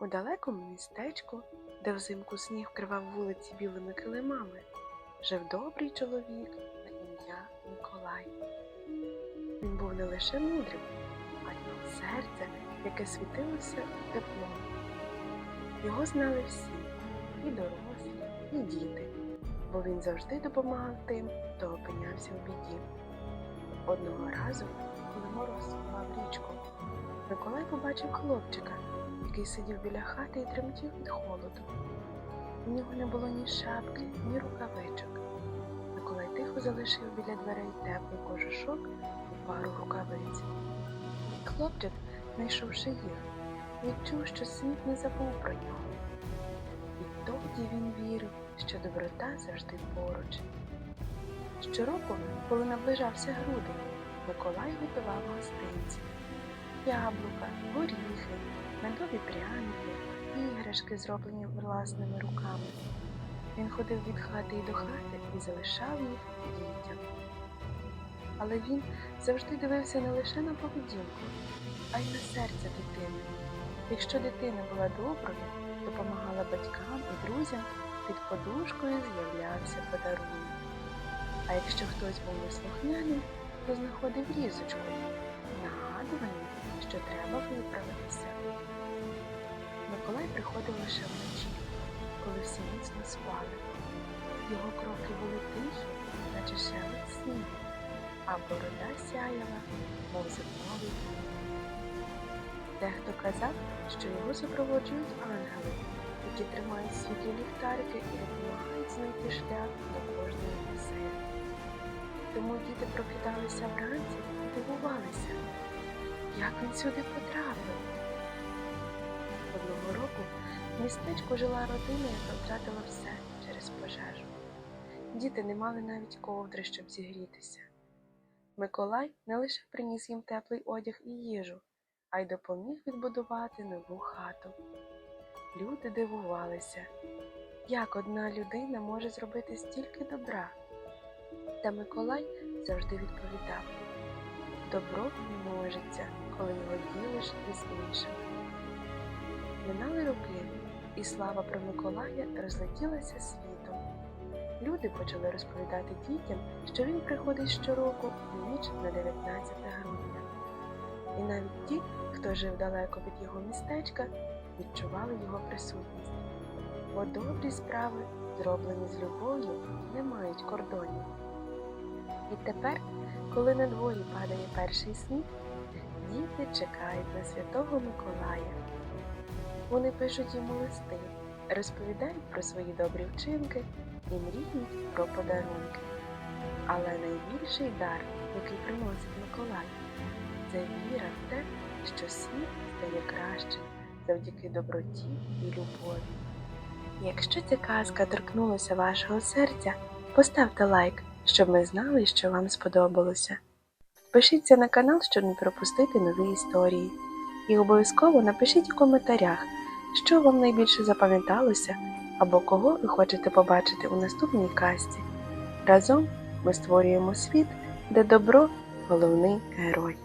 У далекому містечку, де взимку сніг вкривав вулиці білими килимами, жив добрий чоловік на ім'я Миколай. Він був не лише мудрим, а й серце, яке світилося теплом. Його знали всі, і дорослі, і діти, бо він завжди допомагав тим, хто опинявся в біді. Одного разу, коли мороз впав річку, Миколай побачив хлопчика, який сидів біля хати і тремтів від холоду. У нього не було ні шапки, ні рукавичок. Миколай тихо залишив біля дверей теплий кожушок і пару рукавиць. Хлопчик, знайшовши їх, відчув, що світ не забув про нього. І тоді він вірив, що доброта завжди поруч. Щороку, коли наближався грудень, Миколай готував гостинці яблука, горіхи, медові пряники, іграшки, зроблені власними руками. Він ходив від хати і до хати і залишав їх дітям. Але він завжди дивився не лише на поведінку, а й на серце дитини. Якщо дитина була доброю, допомагала батькам і друзям, під подушкою з'являвся подарунок. А якщо хтось був неслухняним, то знаходив різочку, нагадування, що треба виправитися. Миколай приходив лише вночі, коли всі міцно спали. Його кроки були тихі, наче шелест снігу, а борода сяяла, мов зимовий день. Дехто казав, що його супроводжують ангели, які тримають світлі ліхтарики і допомагають знайти шлях до кожної оселі. Тому діти прокидалися вранці і дивувалися, як він сюди потрапив. Одного року в містечку жила родина, яка втратила все через пожежу. Діти не мали навіть ковдри, щоб зігрітися. Миколай не лише приніс їм теплий одяг і їжу, а й допоміг відбудувати нову хату. Люди дивувалися, як одна людина може зробити стільки добра. Та Миколай завжди відповідав: добро множиться, коли його ділиш із іншими. Минали роки, і слава про Миколая розлетілася світом. Люди почали розповідати дітям, що він приходить щороку в ніч на 19 грудня. І навіть ті, хто жив далеко від його містечка, відчували його присутність. Бо добрі справи, зроблені з любов'ю, не мають кордонів. І тепер, коли на дворі падає перший сніг, діти чекають на святого Миколая. Вони пишуть йому листи, розповідають про свої добрі вчинки і мріють про подарунки. Але найбільший дар, який приносить Миколай, це віра в те, що світ стає кращим завдяки доброті і любові. Якщо ця казка торкнулася вашого серця, поставте лайк, щоб ми знали, що вам сподобалося. Підпишіться на канал, щоб не пропустити нові історії. І обов'язково напишіть у коментарях, що вам найбільше запам'яталося або кого ви хочете побачити у наступній касті. Разом ми створюємо світ, де добро головний герой.